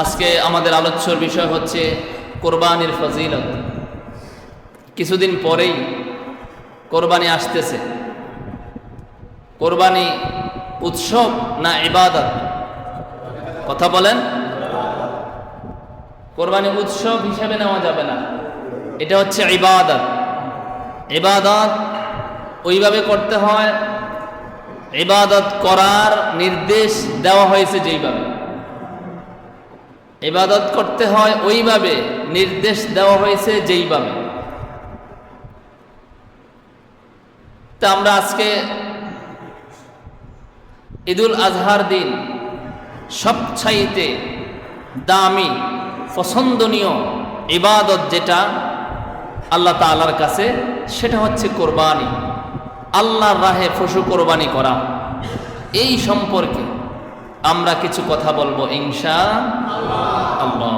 আজকে আমাদের আলোচ্যর বিষয় হচ্ছে কোরবানির ফজিলত। কিছুদিন পরেই কোরবানি আসতেছে। কোরবানি উৎসব না ইবাদত? কথা বলেন। কোরবানি উৎসব হিসেবে নেওয়া যাবে না। এটা হচ্ছে ইবাদত। ইবাদত ওইভাবে করতে হয়, ইবাদত করার নির্দেশ দেওয়া হয়েছে যেইভাবে। ইবাদত করতে হয় ওইভাবে, নির্দেশ দেওয়া হয়েছে যেইভাবে। তা আমরা আজকে ঈদুল আজহার দিন সবচাইতে দামি, পছন্দনীয় ইবাদত যেটা আল্লাহ তালার কাছে, সেটা হচ্ছে কোরবানি। আল্লাহর রাহে পশু কোরবানি করা। এই সম্পর্কে আমরা কিছু কথা বলব আল্লাহ।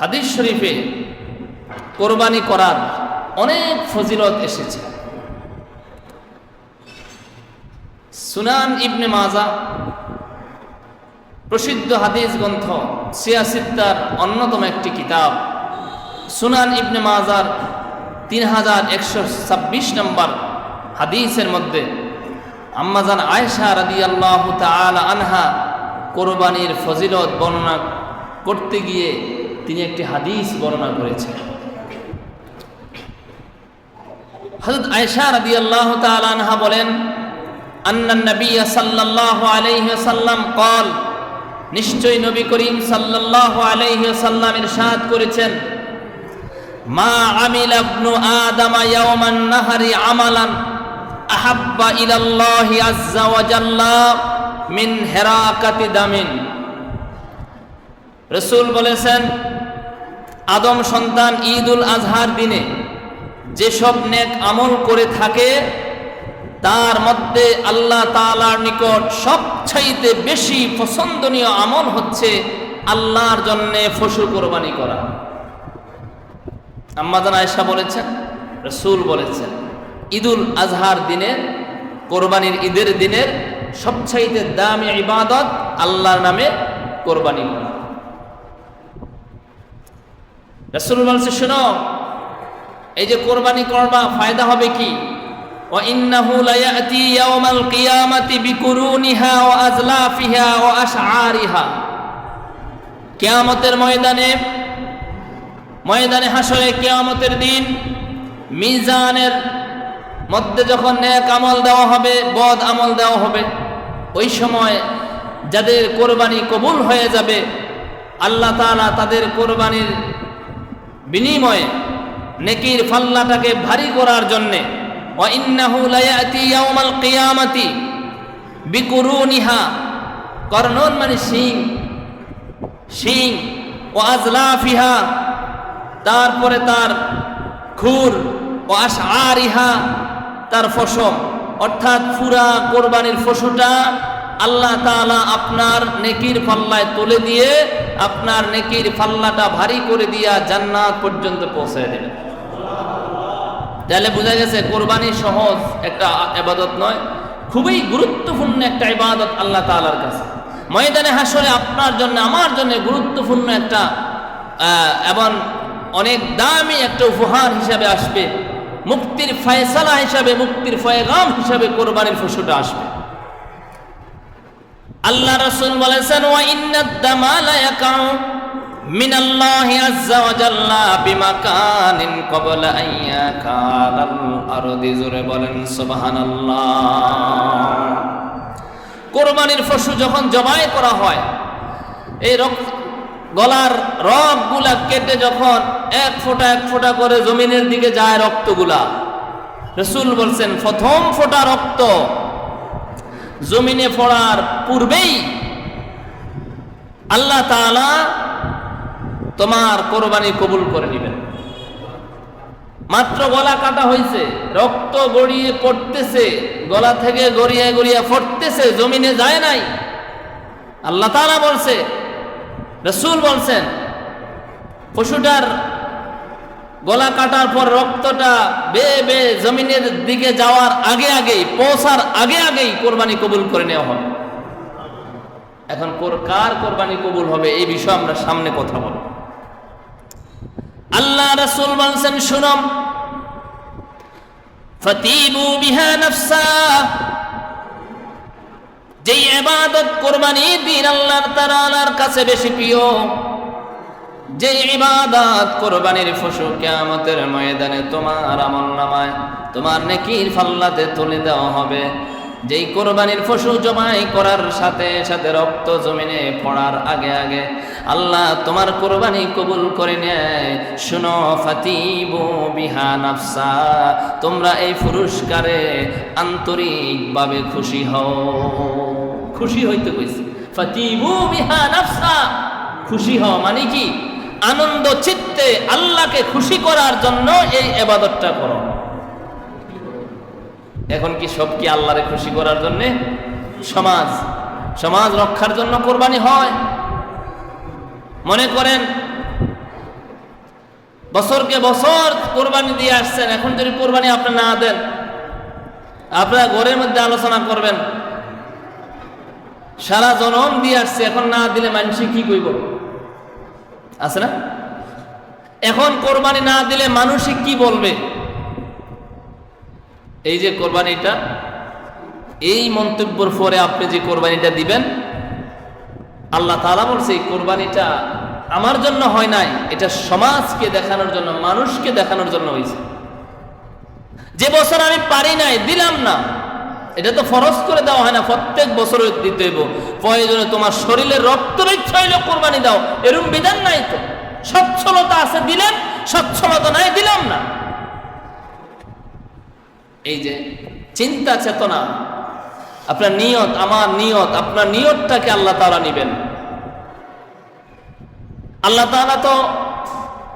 হাদিস শরীফে কোরবানি করার অনেক ফজিলত এসেছে। সুনান ইবনে মাজা প্রসিদ্ধ হাদিস গ্রন্থ সিয়াসিত্তার অন্যতম একটি কিতাব। সুনান ইবনে মাজার তিন হাজার একশো ছাব্বিশ নম্বর হাদিসের মধ্যে আম্মাজান আয়সা রাদি আল্লাহ আনহা কোরবানির ফজিলত বর্ণনা করতে গিয়ে তিনি একটি হাদিস বর্ণনা করেছেন। হজরত আয়সা রাদি আল্লাহ আনহা বলেন আন্না নবী সাল্লাল্লাহু আলাইহি সাল্লাম কল নিশ্চয় নবী করিম সাল্লাল্লাহু আলাইহি সাল্লাম ইরশাদ করেছেন, মা আমিল ইবনু আদম ইয়াওমান নাহারি আমালান আহাব্বা ইলাল্লাহি আজ্জা ওয়া জাল্লা মিন হেরাকাতি দামিন। রসুল বলেছেন, আদম সন্তান ঈদুল আজহার দিনে যেসব নেক আমল করে থাকে, তার মধ্যে আল্লাহ তালার নিকট সবচাইতে বেশি পছন্দনীয় আমল হচ্ছে আল্লাহর জন্যে ফসু কোরবানি করা। আম্মাদান আয়সা বলেছেন, রসুল বলেছেন ঈদুল আজহার দিনের কোরবানির ঈদের দিনের সবচাইতে দামি ইবাদত আল্লাহর নামে কোরবানি করা রসুল বলছে শোনো এই যে কোরবানি করবা ফায়দা হবে কি وإنه ليأتي يوم القيامة بقرونها وأزلافها وأشعارها কিয়ামতের ময়দানে ময়দানে হাসরে কিয়ামতের দিন মিজানের মধ্যে যখন ন্যাক আমল দেওয়া হবে, বদ আমল দেওয়া হবে, ওই সময় যাদের কোরবানি কবুল হয়ে যাবে, আল্লাহ তালা তাদের কোরবানির বিনিময়ে নেকির ফাল্লাটাকে ভারী করার জন্যে কিয়ামতি কর্ণন মানে সিং সিং ও আজলাফিহা তারপরে তার খুর, ও আশারিহা তার ফসল। অর্থাৎ পুরা কোরবানির ফসুটা আল্লাহ তাআলা আপনার নেকির পাল্লায় তুলে দিয়ে আপনার নেকির পাল্লাটা ভারী করে দিয়া জান্নাত পর্যন্ত পৌঁছে দেবে। তাহলে বোঝা গেছে কোরবানি সহজ একটা আবাদত নয়, খুবই গুরুত্বপূর্ণ একটা ইবাদত আল্লাহ তালার কাছে। ময়দানে হাসরে আপনার জন্য, আমার জন্য গুরুত্বপূর্ণ একটা এবং অনেক দামি একটা উপহার হিসাবে আসবে। মুক্তির ফয়সালা হিসাবে মুক্তির ফয়গাম হিসাবে কোরবানির ফসলটা আসবে আল্লাহ রসুল বলেছেন ওয়া ইন্নাদ দামালা ইয়াকাউ من الله عز وجل بمكان قبل أن يكاد الأرض জোরে বলেন সুবহানাল্লাহ কোরবানির পশু যখন জবাই করা হয় এই রক্ত গলার রগগুলা কেটে যখন এক ফোঁটা এক ফোঁটা করে জমিনের দিকে যায় রক্তগুলা। রসুল বলছেন, প্রথম ফোঁটা রক্ত জমিনে পড়ার পূর্বেই আল্লাহ তাআলা তোমার কোরবানি কবুল করে নেবেন। মাত্র গলা কাটা হয়েছে রক্ত গড়িয়ে পড়তেছে, গলা থেকে গড়িয়ে গড়িয়ে ফটতেছে জমিনে যায় নাই। আল্লাহ তারা বলছে রসুল বলছেন, পশুটার গলা কাটার পর রক্তটা বে বে জমিনের দিকে যাওয়ার আগে আগেই, পৌঁছার আগে আগেই কোরবানি কবুল করে নেওয়া হবে। এখন কোর- কার কোরবানি কবুল হবে এই বিষয়ে আমরা সামনে কথা বলব। আল্লাহ রাসূল বলছেন শুনম ফতিবু বিহা নাফসা যেই ইবাদত কোরবানি দিন আল্লাহর তাআলার কাছে বেশি প্রিয়, যে ইবাদত কোরবানির ফসল কিয়ামতের ময়দানে তোমার আমল নামায়, তোমার নেকির ফাল্লাতে তুলে দেওয়া হবে। যেই কোরবানির ফসু জমাই করার সাথে সাথে রক্ত জমিনে পড়ার আগে আগে আল্লাহ তোমার কোরবানি কবুল করে নেয়। শুনো, ফাতিবু বিহা নাফসা, তোমরা এই পুরস্কারে আন্তরিকভাবে খুশি হও। খুশি হইতে কইছি ফাতিবু বিহা নাফসা। খুশি হও মানে কি? আনন্দ চিত্তে আল্লাহকে খুশি করার জন্য এই এবাদতটা করো। এখন কি সব কি আল্লাহরে খুশি করার জন্য? সমাজ। সমাজ রক্ষার জন্য কোরবানি হয়। মনে করেন, বছরকে বছর কোরবানি দিয়ে আসছেন। এখন যদি কোরবানি আপনি না দেন, আপনারা ঘরের মধ্যে আলোচনা করবেন। সারা জনম দিয়ে আসছে, এখন না দিলে মানুষ কি কইব? আছে না? এখন কোরবানি না দিলে মানুষ কি বলবে? এই যে কোরবানিটা, এই মন্তব্যর পরে আপনি যে কোরবানিটা দিবেন, আল্লাহ তাআলা বলছে, এই কোরবানিটা আমার জন্য হয় নাই, এটা সমাজকে দেখানোর জন্য, মানুষকে দেখানোর জন্য হয়েছে যে বছর আমি পারি নাই, দিলাম না। এটা তো ফরজ করে দেওয়া হয় না, প্রত্যেক বছর দিতে হইব। প্রয়োজনে তোমার শরীরের রক্ত হইলে কোরবানি দাও। এরকম বিধান নাই তো। সচ্ছলতা আছে দিলেন, সচ্ছলতা নাই দিলাম না। এই যে চিন্তা চেতনা, আপনার নিয়ত, আমার নিয়ত, আপনার নিয়তটাকে আল্লাহ তাআলা নিবেন। আল্লাহ তাআলা তো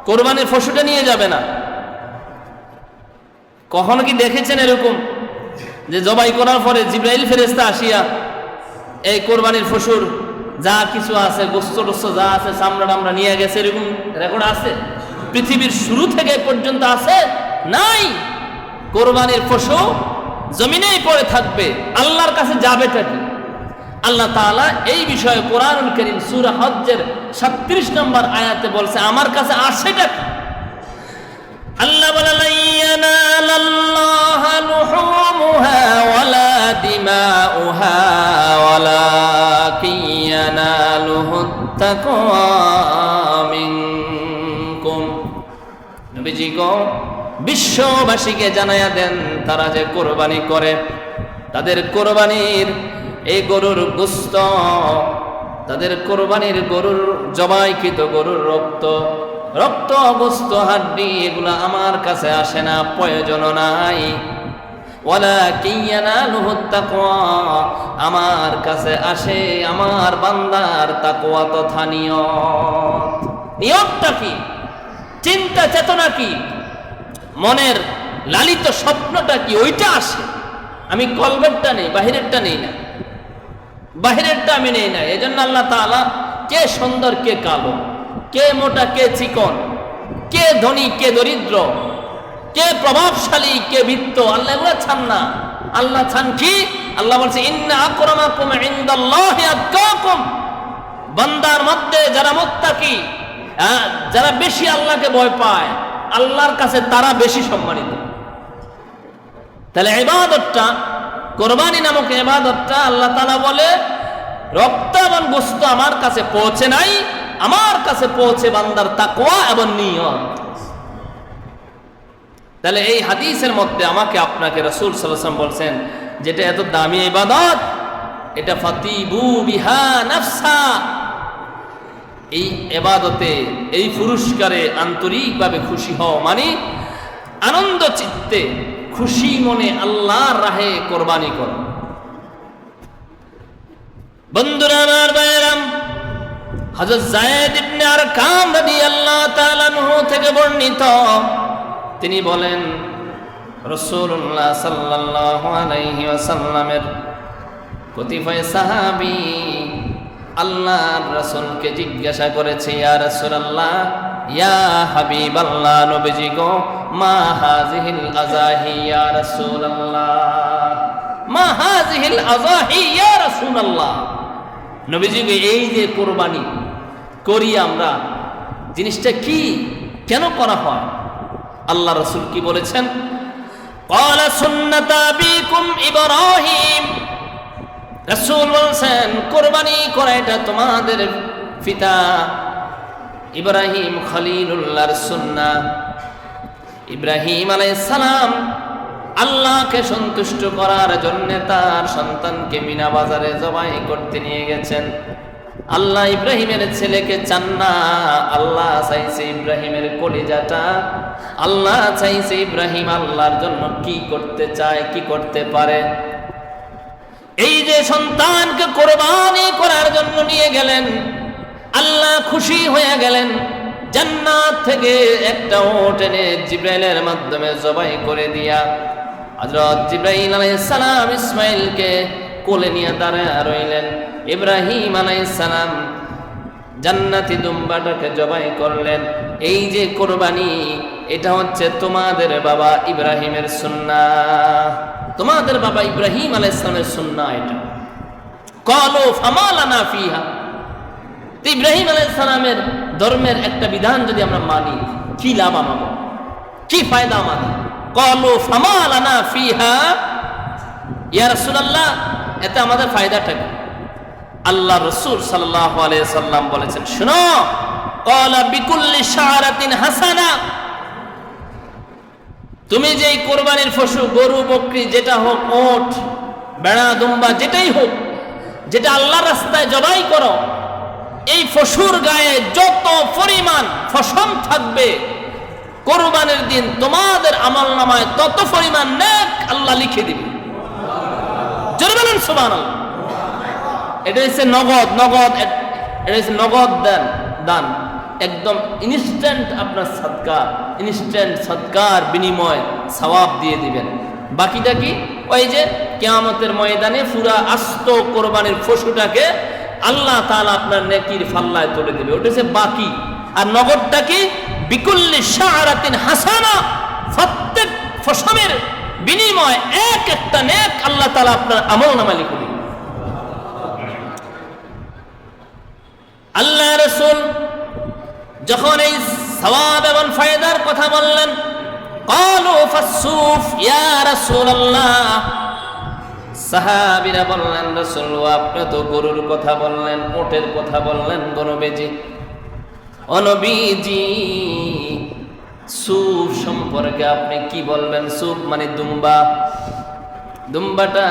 কোরবানির পশুটা নিয়ে যাবে না। কখনো কি দেখেছেন এরকম? যে জবাই করার পরে জিব্রাইল ফেরেস্তা আসিয়া, এই কোরবানির ফসুর, যা কিছু আছে, গোস্ত টোস্ত যা আছে, চামড়া টামড়া নিয়ে গেছে, এরকম রেকর্ড আছে? পৃথিবীর শুরু থেকে পর্যন্ত আছে? নাই। কোরবানির পশু জমিনেই পড়ে থাকবে। আল্লাহর কাছে যাবেটা কি? আল্লাহ তাআলা এই বিষয়ে কোরআনুল করিম সূরা হজ্জের 37 নম্বর আয়াতে বলছে, আমার কাছে আসেটা কি? গো বিশ্ববাসীকে জানাইয়া দেন, তারা যে কোরবানি করে, তাদের কোরবানির এই গরুর গুস্ত, তাদের কোরবানির গরুর জবাইকৃত গরুর রক্ত রক্ত গোস্ত হাড্ডি, এগুলা আমার কাছে আসে না প্রয়োজন নাই। আমার কাছে আসে আমার বান্দার তাকওয়া তথা নিয়ত। নিয়তটা কি? চিন্তা, চেতনা কি? মনের লালিত স্বপ্নটা কি? ওইটা আসে। আমি কলবেরটা নেই, বাহিরেরটা নেই না। বাহিরেরটা আমি নেই না এই জন্য আল্লাহ তাআলা কে সুন্দর, কে কালো? কে মোটা, কে চিকন? কে ধনী, কে দরিদ্র? কে প্রভাবশালী, কে বিত্ত? আল্লাহ এগুলো ছান না। আল্লাহ ছান কি? আল্লাহ বলছে বান্দার মধ্যে যারা মুত্তাকি যারা বেশি আল্লাহকে ভয় পায়, আল্লাহর কাছে তারা বেশি সম্মানিত। তাহলে এবাদতটা কোরবানি নামক এবাদতটা আল্লাহ তালা বলে, রক্ত এবং বস্তু আমার কাছে পৌঁছে নাই আমার কাছে পৌঁছে বান্দার তাকওয়া এবং নিয়ত। তাহলে এই হাদিসের মধ্যে আমাকে আপনাকে রসুল সাল্লাম বলছেন, যেটা এত দামি ইবাদত, এটা ফাতিবু বিহা নাফসা। এই এবাদতে এই পুরস্কারে আন্তরিকভাবে খুশি হও মানে আনন্দ চিত্তে খুশি মনে আল্লাহর রাহে কোরবানি কর। বন্ধুরা, আমার বাইরাম হযরত জায়েদ ইবনে আরকাম রাদিয়াল্লাহু তাআলা থেকে বর্ণিত। তিনি বলেন, রাসূলুল্লাহ সাল্লাল্লাহু আলাইহি ওয়াসাল্লামের কতিপয় সাহাবী আল্লাহর রাসূলকে জিজ্ঞাসা করেছে, ইয়া রাসূলুল্লাহ, ইয়া হাবিবাল্লাহ, নবীজি গো, মা হাযিহিল আযাহি, ইয়া রাসূলুল্লাহ, মা হাযিহিল আযাহি, ইয়া রাসূলুল্লাহ। নবীজিকে এই যে কোরবানি করি আমরা জিনিসটা কি, কেন করা হয়? আল্লাহ রসুল কি বলেছেন? রসুল বলছেন, কোরবানি করা এটা তোমাদের পিতা ইব্রাহিম খলিলুল্লাহর সুন্না ইব্রাহিম আলাই সালাম আল্লাহকে সন্তুষ্ট করার জন্য তার সন্তানকে মিনা বাজারে জবাই করতে নিয়ে গেছেন। আল্লাহ ইব্রাহিমের ছেলেকে চান না। আল্লাহ চাইছে ইব্রাহিমের কলিজাটা। আল্লাহ চাইছে ইব্রাহিম আল্লাহর জন্য কি করতে চায়, কি করতে পারে। এই যে সন্তানকে কোরবানি করার জন্য নিয়ে গেলেন, আল্লাহ খুশি হয়ে গেলেন। জান্নাত থেকে একটা ওট এনে জিব্রাইলের মাধ্যমে জবাই করে দিয়া হযরত জিব্রাইল আলাইহিস সালাম ইসমাইলকে কোলে নিয়ে দাঁড়ায় রইলেন। ইব্রাহিম সালাম জান্নাতি দুম্বাটাকে জবাই করলেন। এই যে কোরবানি, এটা হচ্ছে তোমাদের বাবা ইব্রাহিমের সুন্না। তোমাদের বাবা ইব্রাহিম আলাইসলামের সুন্না এটা। কলো ফামালানা ফিহা। ইব্রাহিম আলাইসালামের ধর্মের একটা বিধান যদি আমরা মানি, কি লাভ আমাদের? কি ফায়দা আমাদের? কলো ফামালানা ফিহা। ইয়া রাসূলুল্লাহ এতে আমাদের ফায়দাটা কি? আল্লাহ রসুল সাল্লাম বলেছেন, শুনো হাসানা। তুমি যেই কোরবানির পশু, গরু, বকরি, যেটা হোক, ওট, বেড়া, দুম্বা, যেটাই হোক, যেটা আল্লাহ রাস্তায় জবাই করো, এই ফসুর গায়ে যত পরিমাণ ফসম থাকবে, কোরবানির দিন তোমাদের আমল নামায় তত পরিমাণ নেক আল্লাহ লিখে দিবে। জোরে বলেন এটা হচ্ছে নগদ নগদ এটা হচ্ছে নগদ দেন, দান। একদম ইনস্ট্যান্ট আপনার সৎকার ইনস্ট্যান্ট সৎকার, বিনিময় দিয়ে দিবেন। বাকিটা কি? ওই যে কেয়ামতের ময়দানে পুরা আস্ত কোরবানির পশুটাকে আল্লাহ তাআলা আপনার নেকির ফাল্লায় তুলে দেবে। ওটা হচ্ছে বাকি। আর নগদটা কি? বিকুল্লি শাহরাতিন হাসানা, প্রত্যেক ফসমের বিনিময় একটা নেক আল্লাহ তাআলা আপনার আমল নামা লিখে দিবে আল্লাহ রসুল যখন এই সওয়াব এবং ফায়দার কথা বললেন قالوا فالسوف يا رسول الله সাহাবীরা বললেন রাসূল আপনি তো গরুর কথা বললেন ওটের কথা বললেন গরুবেজি অনবীজি সুফ সম্পর্কে আপনি কি বলবেন সুফ মানে দুম্বা দুম্বাটা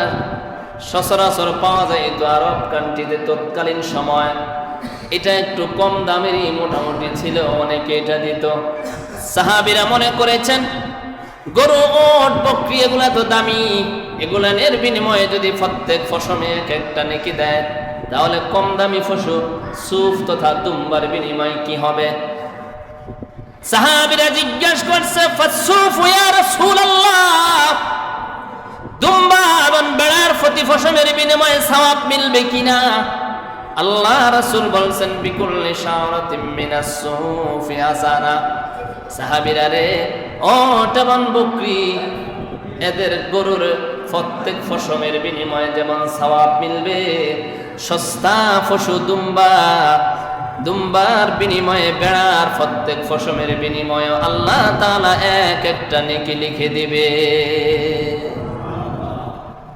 সচরাচর পাওয়া যায় তো আরব কান্ট্রিতে তৎকালীন সময়। এটা একটু কম দামেরই মোটামুটি ছিল, অনেকে এটা দিত। সাহাবিরা মনে করেছেন, গরু, ওট, বকরি, এগুলা তো দামি। এগুলানের বিনিময়ে যদি প্রত্যেক ফসমে এক একটা নেকি দেয়, তাহলে কম দামি ফসু সুফ তথা দুম্বার বিনিময় কি হবে? সাহাবিরা জিজ্ঞাসা করছে ইয়া রাসূলুল্লাহ? দুম্বা এবং বেড়ার বিনিময়ে মিলবে কিনা? আল্লাহ রে বকরি, এদের গরুর প্রত্যেক ফসমের বিনিময়ে যেমন সওয়াব মিলবে, সস্তা পশু দুম্বা, দুম্বার বিনিময়ে বেড়ার প্রত্যেক ফসমের বিনিময়ে আল্লাহ তাআলা এক একটা নেকি লিখে দিবে।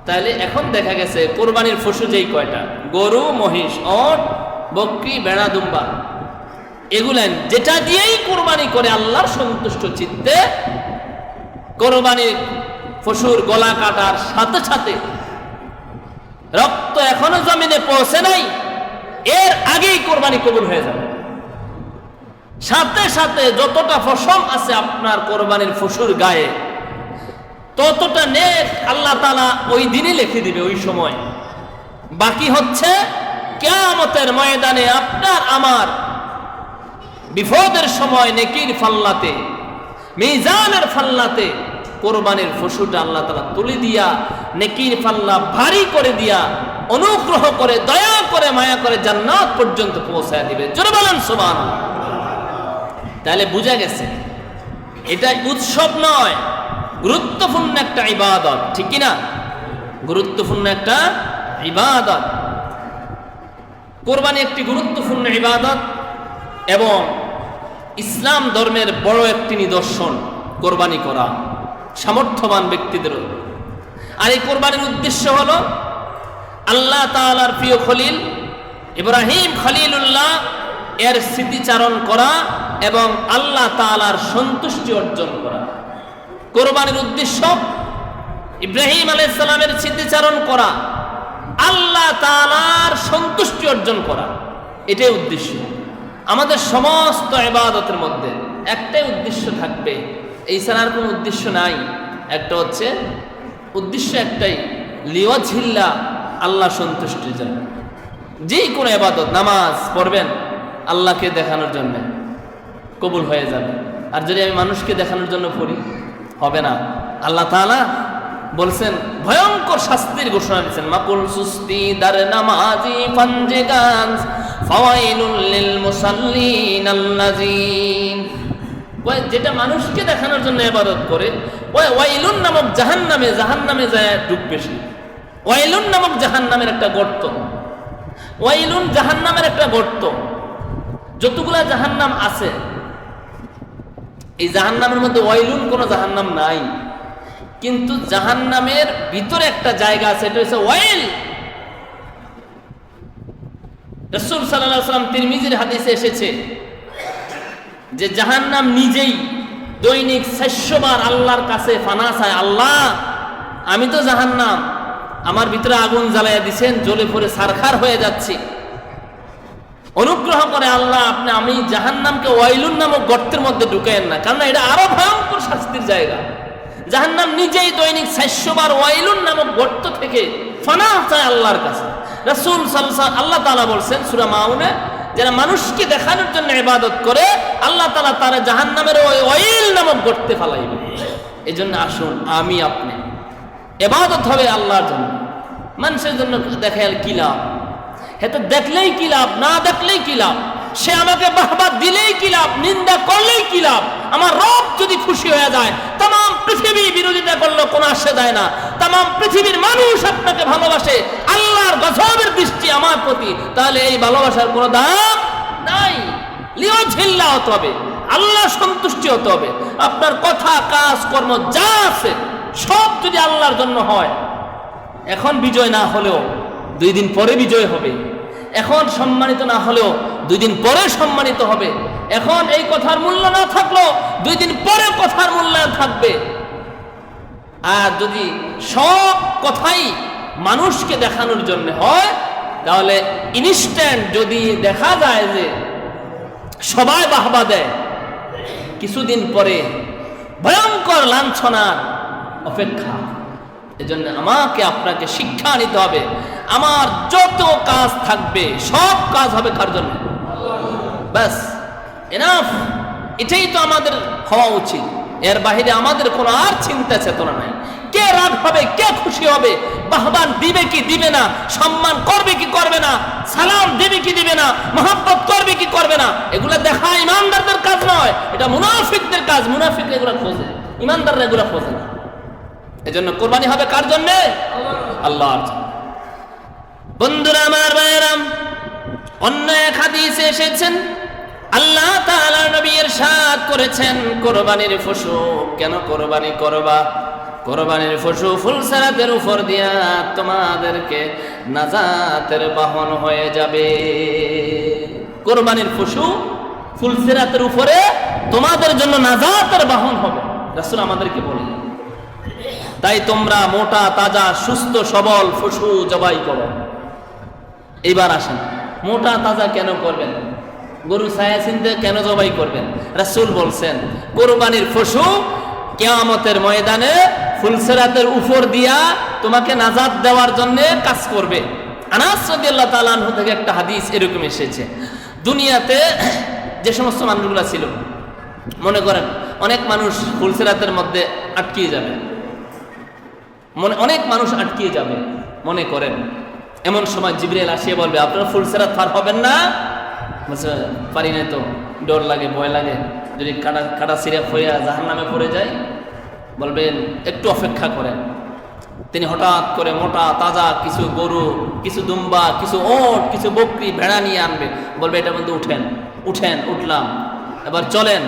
তাহলে এখন দেখা গেছে কোরবানির পশু যেই কয়টা? গরু, মহিষ, অট, বকরি বেড়া দুম্বা। এগুলেন যেটা দিয়েই কোরবানি করে আল্লাহর সন্তুষ্ট চিত্তে কোরবানির পশুর গলা কাটার সাথে সাথে রক্ত এখনও জমিনে পৌঁছে নাই, এর আগেই কোরবানি কবুল হয়ে যাবে। সাথে সাথে যতটা ফসল আছে আপনার কোরবানির ফসুর গায়ে ততটা নেক আল্লাহ তালা ওই দিনই লিখে দিবে ওই সময়। বাকি হচ্ছে কেয়ামতের ময়দানে আপনার আমার বিপদের সময় নেকির ফাল্লাতে, মিজানের ফাল্লাতে কোরবানির পশুটা আল্লাহ তালা তুলে দিয়া, নেকির ফাল্লা ভারী করে দিয়া, অনুগ্রহ করে, দয়া করে, মায়া করে জান্নাত পর্যন্ত পৌঁছায় দিবে। জোরে বলেন সুবহান তাহলে বুঝা গেছে এটা উৎসব নয়। গুরুত্বপূর্ণ একটা ইবাদত, ঠিক কি না গুরুত্বপূর্ণ একটা ইবাদত। কোরবানি একটি গুরুত্বপূর্ণ ইবাদত এবং ইসলাম ধর্মের বড় একটি নিদর্শন কোরবানি করা, সামর্থ্যবান ব্যক্তিদের। আর এই কোরবানির উদ্দেশ্য হল আল্লাহ তাআলার প্রিয় খলিল ইব্রাহিম খলিলুল্লাহ এর স্মৃতিচারণ করা এবং আল্লাহ তাআলার সন্তুষ্টি অর্জন করা। কোরবানির উদ্দেশ্য ইব্রাহিম আলাইসালামের স্মৃতিচারণ করা, আল্লাহ তালার সন্তুষ্টি অর্জন করা, এটাই উদ্দেশ্য। আমাদের সমস্ত এবাদতের মধ্যে একটাই উদ্দেশ্য থাকবে, এই ছাড়া আর কোনো উদ্দেশ্য নাই। একটা হচ্ছে, উদ্দেশ্য একটাই লিওয়াজিল্লা আল্লাহ সন্তুষ্টির জন্য। যেই কোনো এবাদত নামাজ, পড়বেন, আল্লাহকে দেখানোর জন্য। কবুল হয়ে যাবে আর যদি আমি মানুষকে দেখানোর জন্য পড়ি হবে না। আল্লাহ তাআলা বলছেন, ভয়ঙ্কর শাস্তির ঘোষণা দিচ্ছেন মাকুল সুস্তি দার নামাজি ফানজে গান, ফাওয়াইলুল লিল মুসাল্লিন আল্লাযিন ওই যেটা মানুষকে দেখানোর জন্য ইবাদত করে ওয়াইলুন নামক জাহান্নামে জাহান্নামে যায় ডুববে সে ওয়াইলুন নামক জাহান্নামের একটা গর্ত। ওয়াইলুন জাহান্নামের একটা গর্ত। যতগুলা জাহান্নাম আছে এই জাহান্নামের মধ্যে ওয়াইলুন কোনো জাহান্নাম নাই। কিন্তু জাহান্নামের ভিতরে একটা জায়গা আছে, এটা হচ্ছে ওয়াইল। রসুল সাল্লাহ সাল্লাম তিরমিজির হাদিসে এসেছে যে জাহান্নাম নিজেই দৈনিক বার আল্লাহর কাছে ফানা চায়, আল্লাহ, আমি তো জাহান্নাম, আমার ভিতরে আগুন জ্বালাইয়া দিছেন, জ্বলে পড়ে সারখার হয়ে যাচ্ছি। অনুগ্রহ করে আল্লাহ, আপনি, আমি জাহান্নামকে ওয়াইলুন নামক গর্তের মধ্যে ঢুকাইন না। কারণ এটা আরও ভয়ঙ্কর শাস্তির জায়গা। জাহান্নাম নিজেই দৈনিক বার ওয়াইলুন নামক গর্ত থেকে ফানা চায় আল্লাহর কাছে। রাসূল সাল্লাল্লাহু আল্লাহ তাআলা বলছেন, সূরা মাউনে, যারা মানুষকে দেখানোর জন্য ইবাদত করে, আল্লাহ তাআলা তারা জাহান্নামের ওই ওয়াইল নামক গর্তে ফালাইবে। জন্য আসুন, আমি আপনি। এবাদত হবে আল্লাহর জন্য। মানুষের জন্য দেখায় কি লাভ? হ্যাঁ তো দেখলেই কি লাভ, না দেখলেই কি লাভ? সে আমাকে বাহবা দিলেই কি লাভ, নিন্দা করলেই কি লাভ? আমার রব যদি খুশি হয়ে যায় তাম পৃথিবী বিরোধিতা করলেও কোনো আসে যায় না। তাম পৃথিবীর মানুষ আপনাকে ভালোবাসে, আল্লাহর গজবের দৃষ্টি আমার প্রতি। তাহলে এই ভালোবাসার কোনো দাম নাই। লিও ঝিল্লা হতে হবে, আল্লাহ সন্তুষ্টি হতে হবে। আপনার কথা, কাজ, কর্ম যা আছে, সব যদি আল্লাহর জন্য হয়, এখন বিজয় না হলেও, দুই দিন পরে বিজয় হবে। এখন সম্মানিত না হলেও দুই দিন পরে সম্মানিত হবে। এখন এই কথার মূল্য না থাকলেও দুই দিন পরে কথার মূল্যায়ন থাকবে। আর যদি সব কথাই মানুষকে দেখানোর জন্য হয়, তাহলে ইনস্ট্যান্ট যদি দেখা যায় যে সবাই বাহবা দেয়, কিছুদিন পরে ভয়ঙ্কর লাঞ্ছনার অপেক্ষা। এজন্য আমাকে আপনাকে শিক্ষা নিতে হবে। আমার যত কাজ থাকবে, সব কাজ হবে কার জন্য? ব্যাস এনাফ এটাই তো আমাদের হওয়া উচিত। এর বাহিরে আমাদের কোনো আর চিন্তা চেতনা নাই। কে রাগ হবে, কে খুশি হবে? বাহবান দিবে কি দিবে না? সম্মান করবে কি করবে না? সালাম দেবে কি দিবে না? মহাব্বত করবে কি করবে না? এগুলো দেখা ইমানদারদের কাজ নয়। এটা মুনাফিকদের কাজ। মুনাফিক এগুলো খোঁজে। ইমানদাররা এগুলো খোঁজে না। এজন্য কোরবানি হবে কার জন্যে? আল্লাহর জন্য। বন্ধুরা, আমার ভাইয়েরাম, অন্য এক হাদিসে এসেছেন, আল্লাহ তাআলা নবী ইরশাদ করেছেন, কোরবানির পশু। কেন কোরবানি করবা? কোরবানির পশু ফুলসারাতের উপর দিয়া তোমাদেরকে নাজাতের বাহন হয়ে যাবে। কোরবানির পশু ফুলসিরাতের উপরে তোমাদের জন্য নাজাতের বাহন হবে। রাসূল আমাদেরকে বলেন তাই তোমরা মোটা, তাজা, সুস্থ, সবল পশু জবাই করো। এবার আসেন। মোটা তাজা কেন করবেন? গরু ছায়া চিনতে কেন জবাই করবেন? রাসুল বলছেন, কোরবানির পশু কেয়ামতের ময়দানে ফুলসেরাতের উপর দিয়া তোমাকে নাজাদ দেওয়ার জন্য কাজ করবে। আনাস রাদিয়াল্লাহু তাআলা আনহু থেকে একটা হাদিস এরকম এসেছে। দুনিয়াতে যে সমস্ত মানুষগুলো ছিল, মনে করেন, অনেক মানুষ ফুলসেরাতের মধ্যে আটকিয়ে যাবে। মনে, অনেক মানুষ আটকিয়ে যাবে, মনে করেন। এমন সময় জিবরিল আসিয়ে বলবে, আপনারা ফুলসেরাত পার হবেন না? বলছে, পারি না তো, ডর লাগে, ভয় লাগে, যদি কাটা কাটা সিরে হইয়া জাহান নামে পড়ে যায়? বলবেন একটু অপেক্ষা করেন। তিনি হঠাৎ করে মোটা, তাজা কিছু গরু, কিছু দুম্বা, কিছু ওট, কিছু বকরি, ভেড়া নিয়ে আনবে। বলবে, এটা মধ্যে উঠেন। উঠেন, উঠলাম। এবার চলেন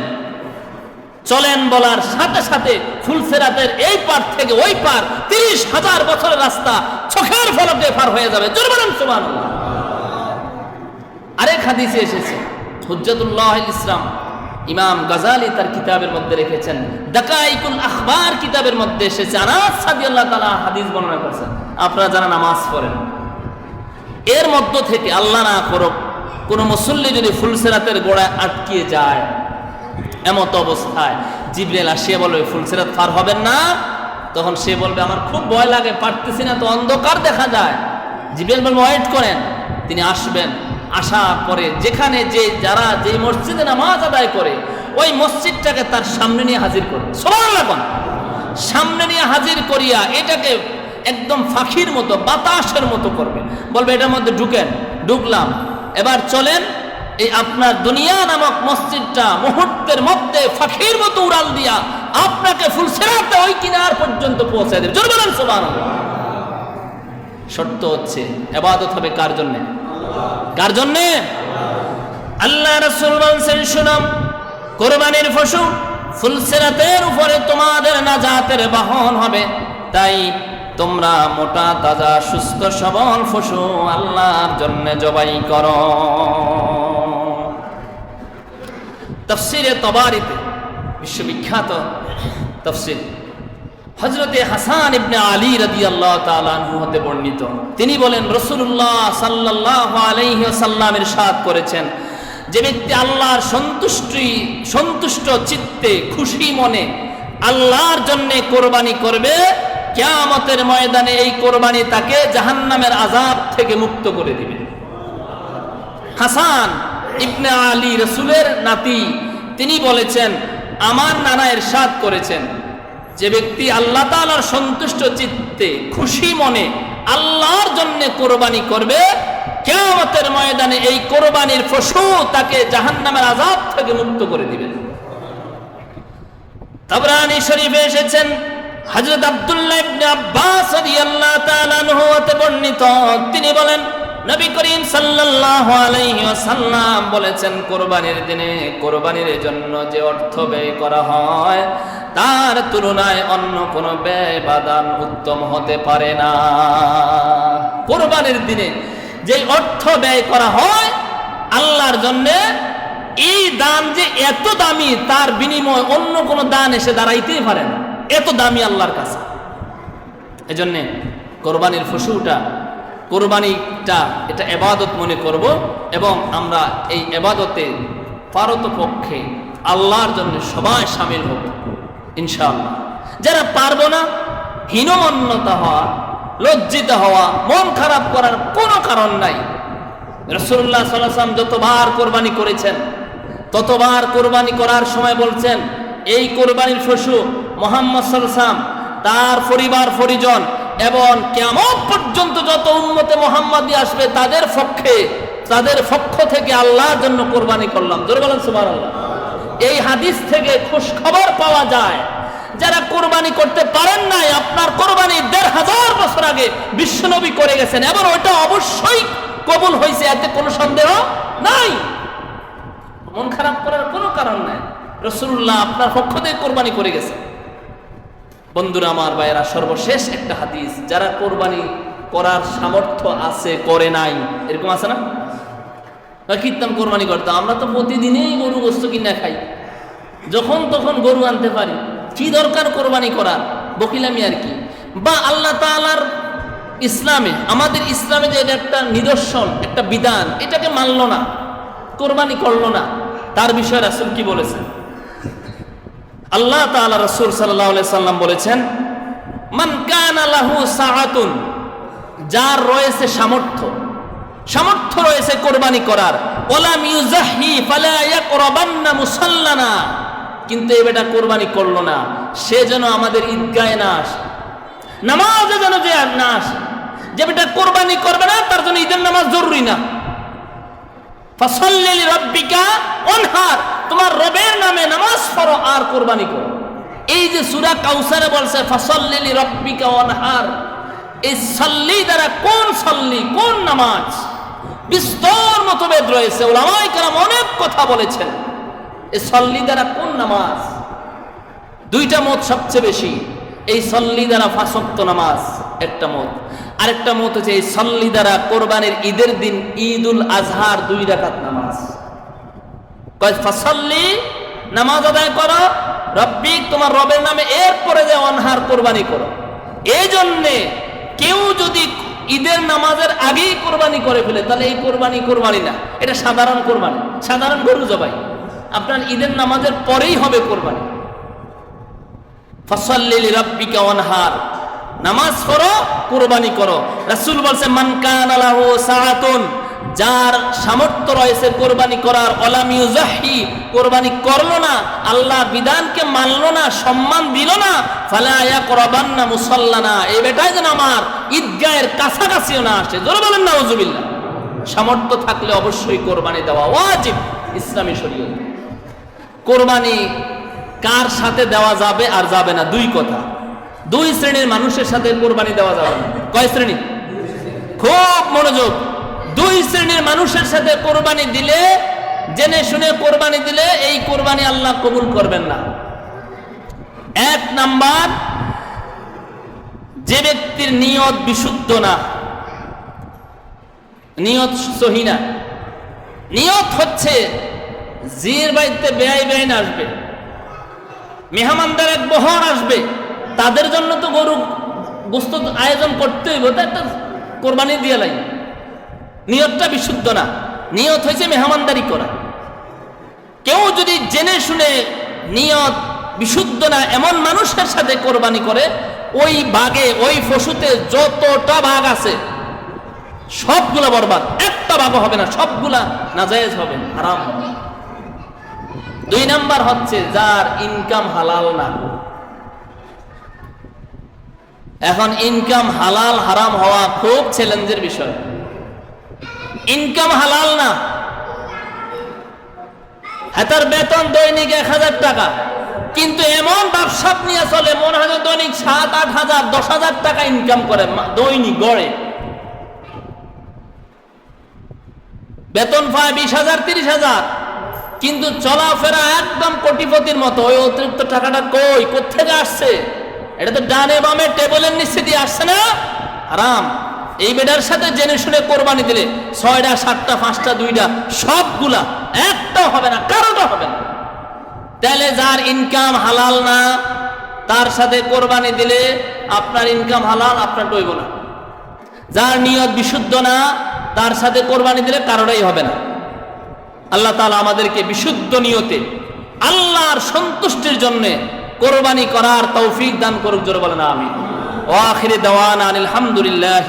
চলেন বলার সাথে সাথে ফুলসেরাতের এই পার থেকে ওই পার তিরিশ হাজার বছরের রাস্তা চোখের ফলকে পার হয়ে যাবে জোর বলেন, সুবহানাল্লাহ। আরেক হাদিসে এসেছে, হুজ্জাতুল্লাহ ইসলাম ইমাম গাজালি তার কিতাবের মধ্যে রেখেছেন, দাকাইকুল আখবার কিতাবের মধ্যে এসেছে, আনাস সাদিয়াল্লাহ তাআলা হাদিস বর্ণনা করেছেন আপনারা যারা নামাজ পড়েন, এর মধ্য থেকে আল্লাহ না করুক, কোনো মুসল্লি যদি ফুলসেরাতের গোড়ায় আটকিয়ে যায় এমত অবস্থায়। জিবরেল আসিয়ে বলবে ফুলসেরাত পার হবেন না। তখন সে বলবে, আমার খুব ভয় লাগে, পারতেছি না, তো অন্ধকার দেখা যায়। জিবরেল বলবে ওয়েট করেন। তিনি আসবেন। আসার পরে যেখানে যে, যারা যে মসজিদে নামাজ আদায় করে, ওই মসজিদটাকে তার সামনে নিয়ে হাজির করবে সবার সামনে নিয়ে হাজির করিয়া এটাকে একদম ফাঁকির মতো, বাতাসের মতো করবে। বলবে, এটার মধ্যে ঢুকেন। ঢুকলাম। এবার চলেন এই আপনার দুনিয়া নামক মসজিদটা মুহূর্তের মধ্যে ফাঁকির মতো উড়াল দিয়া আপনাকে ফুলসেরাতে ওই কিনার পর্যন্ত পৌঁছে দেবে। জোর বলেন। শর্ত হচ্ছে, এবাদত হবে কার জন্যে? কার জন্যে? আল্লাহ রসুল বলছেন শুনাম কোরবানির ফসল ফুলসেরাতের উপরে তোমাদের নাজাতের বাহন হবে। তাই তোমরা মোটা, তাজা সুস্থ সবল পশু আল্লাহর জন্য জবাই করো। তফসিরে তবারিতে বিশ্ববিখ্যাত তফসির। হজরতে হাসান ইবনে আলী রাদি আল্লাহ তালু বর্ণিত। তিনি বলেন রসুল্লাহ সাল্লাহ আলহি সাল্লামের সাদ করেছেন, যে ব্যক্তি আল্লাহর সন্তুষ্টি, সন্তুষ্ট চিত্তে খুশি মনে আল্লাহর জন্যে কোরবানি করবে, কেয়ামতের ময়দানে এই কোরবানি তাকে জাহান্নামের আজাব থেকে মুক্ত করে দিবে। হাসান ইবনে আলী রসুলের নাতি, তিনি বলেছেন, আমার নানা এরশাদ করেছেন। যে ব্যক্তি আল্লাহ তাআলার সন্তুষ্ট চিত্তে খুশি মনে আল্লাহর জন্য কোরবানি করবে, কেয়ামতের ময়দানে এই কোরবানির পশু তাকে জাহান্নামের আজাদ থেকে মুক্ত করে দিবে। তাবরানি শরীফে এসেছেন, হযরত আব্দুল্লাহ আব্বাস বর্ণিত। তিনি বলেন নবী করিম সাল্লাল্লাহু আলাইহি ওয়াসাল্লাম বলেছেন, কোরবানির দিনে কোরবানির জন্য যে অর্থ ব্যয় করা হয়, তার তুলনায় অন্য কোন ব্যয় বাদান উত্তম হতে পারে না। কোরবানির দিনে যে অর্থ ব্যয় করা হয়, আল্লাহর জন্য এই দান যে এত দামি, তার বিনিময় অন্য কোনো দান এসে দাঁড়াইতেই পারে না। এত দামি আল্লাহর কাছে। এজন্য কোরবানির ফসুটা কোরবানিটা এটা এবাদত মনে করব এবং আমরা এই এবাদতে পারত পক্ষে আল্লাহর জন্য সবাই সামিল হব, ইনশাআল্লাহ। যারা পারব না, হীনমন্যতা হওয়া, লজ্জিত হওয়া, মন খারাপ করার কোনো কারণ নাই। রসুল্লাহ সাল্লাম যতবার কোরবানি করেছেন, ততবার কোরবানি করার সময় বলছেন, এই কোরবানির পশু মোহাম্মদ সাল্লাম তার পরিবার, পরিজন এবং কেমন পর্যন্ত যত উন্মতে মোহাম্মদী আসবে, তাদের পক্ষে, তাদের পক্ষ থেকে আল্লাহর জন্য কোরবানি করলাম। বলেন সুবার আল্লাহ এই হাদিস থেকে খুশ খবর পাওয়া যায়, যারা কোরবানি করতে পারেন নাই, আপনার কোরবানি দেড় হাজার বছর আগে বিশ্বনবী করে গেছেন, এবং ওটা অবশ্যই কবুল হয়েছে, এতে কোনো সন্দেহ নাই। মন খারাপ করার কোনো কারণ নাই। রসুল্লাহ আপনার পক্ষ থেকে কোরবানি করে গেছে বন্ধুরা, আমার ভাইয়েরা, সর্বশেষ একটা হাদিস। যারা কোরবানি করার সামর্থ্য আছে, করে নাই, এরকম আছে না? কীর্তন কোরবানি করতাম আমরা তো প্রতিদিনই গরু গোস্ত কিনা খাই। যখন তখন গরু আনতে পারি। কি দরকার কোরবানি করার? বকিলামি আর কি। বা আল্লাহ তাআলার ইসলামে, আমাদের ইসলামে যে একটা নিদর্শন, একটা বিধান, এটাকে মানলো না, কোরবানি করল না, তার বিষয়ে রাসুল কি বলেছেন? আল্লাহ তাআলা রাসূল সাল্লাল্লাহু আলাইহি সাল্লাম বলেছেন, মান কানা লাহু সাআতুন যার রয়েছে সামর্থ্য সামর্থ্য রয়েছে কোরবানি করার। ওলাম ইউজাহি ফালা ইয়াকরাবান্না মুসাল্লানা কিন্তু এই বেটা কোরবানি করল না, সে যেন আমাদের ঈদগাহে না আসে, নামাজে যেন যে না আসে। যে বেটা কোরবানি করবে না, তার জন্য ঈদের নামাজ জরুরি না। ফাসাল্লি রব্বিকা অনহার। তোমার রবের নামে নামাজ পড়ো, আর কোরবানি করো। এই যে সূরা কাউসারে বলছে, ফাসাল্লি রব্বিকা অনহার। এই সল্লি দ্বারা কোন সল্লি, কোন নামাজ? বিস্তর মতভেদ রয়েছে। ওলামাই কালাম অনেক কথা বলেছেন। এই সল্লি দ্বারা কোন নামাজ? দুইটা মত সবচেয়ে বেশি। এই সল্লি দ্বারা ফাঁসক্ত নামাজ, একটা মত। আরেকটা মত হচ্ছে এই সল্লি দ্বারা কোরবানির ঈদের দিন ঈদ উল আজহার দুই রাকাত নামাজ। ফাসল্লি, নামাজ আদায় করো। রব্বি, তোমার রবের নামে এরপরে যে অনহার কোরবানি করো। এই জন্যে কেউ যদি ঈদের নামাজের আগেই কোরবানি করে ফেলে, তাহলে এই কোরবানি কোরবানি না। এটা সাধারণ কোরবানি, সাধারণ গরু জবাই। আপনার ঈদের নামাজের পরেই হবে কোরবানি। ফসল্লিল রাব্বিকা ওয়ানহার নামাজ পড়ো, কুরবানি করো। রাসুল বলছে, মান কানা লাহু যার সামর্থ্য রয়েছে কোরবানি করার অলাম ইউজাহি কোরবানি করল না, আল্লাহ বিধানকে মানলো না, সম্মান দিল না, ফালা ইয়াকরাবান্না মুসাল্লানা এই বেটাই যেন আমার ঈদগাহের কাছাকাছিও না আসে। জোরে বলেন না ওজুবিল্লাহ সামর্থ্য থাকলে অবশ্যই কোরবানি দেওয়া ওয়াজিব ইসলামী শরীয়ত। কোরবানি কার সাথে দেওয়া যাবে আর যাবে না? দুই কথা। দুই শ্রেণির মানুষের সাথে কোরবানি দেওয়া যাবে না। কয় শ্রেণি? খুব মনোযোগ। দুই শ্রেণির মানুষের সাথে কোরবানি দিলে, জেনে শুনে কোরবানি দিলে, এই কোরবানি আল্লাহ কবুল করবেন না। এক নাম্বার, যে ব্যক্তির নিয়ত বিশুদ্ধ না, নিয়ত সহি না, নিয়ত হচ্ছে জির বাড়িতে বেআই বেআইন আসবে, মেহমানদের এক বহর আসবে তাদের জন্য তো গরু গোস্ত আয়োজন করতে হইব, তো একটা কোরবানি দিয়ে লাই। নিয়তটা বিশুদ্ধ না। নিয়ত হয়েছে মেহমানদারি করা। কেউ যদি জেনে শুনে নিয়ত বিশুদ্ধ না, এমন মানুষের সাথে কোরবানি করে, ওই বাগে ওই পশুতে যতটা ভাগ আছে, সবগুলা বরবাদ। একটা ভাগও হবে না, সবগুলা নাজায়েজ হবে, হারাম। দুই নাম্বার হচ্ছে, যার ইনকাম হালাল না। এখন ইনকাম হালাল, হারাম হওয়া খুব চ্যালেঞ্জের বিষয়। ইনকাম হালাল না। হাতার বেতন দৈনিক এক হাজার টাকা। কিন্তু এমন ব্যবসা নিয়ে চলে মনে হয় দৈনিক সাত, আট হাজার, দশ হাজার টাকা ইনকাম করে দৈনিক গড়ে। বেতন পায় বিশ হাজার, তিরিশ হাজার। কিন্তু চলাফেরা একদম কোটিপতির মতো। ওই অতিরিক্ত টাকাটা কই? কোথেকে আসছে? এটা তো ডানে বামে টেবিলের নিচে দিয়ে আসছে না? আরাম এই বেটার সাথে জেনে শুনে কোরবানি দিলে ছয়টা, সাতটা, পাঁচটা, দুইটা, সবগুলা একটাও হবে না কারোটা হবে না। তাহলে যার ইনকাম হালাল না, তার সাথে কোরবানি দিলে আপনার ইনকাম হালাল, আপনার টইব না। যার নিয়ত বিশুদ্ধ না, তার সাথে কোরবানি দিলে কারোটাই হবে না। আল্লাহ তালা আমাদেরকে বিশুদ্ধ নিয়তে আল্লাহর সন্তুষ্টির জন্য কোরবানি করার তৌফিক দান করুক জোর বলেন আমি ও আখিরে দেওয়ান আলহামদুলিল্লাহ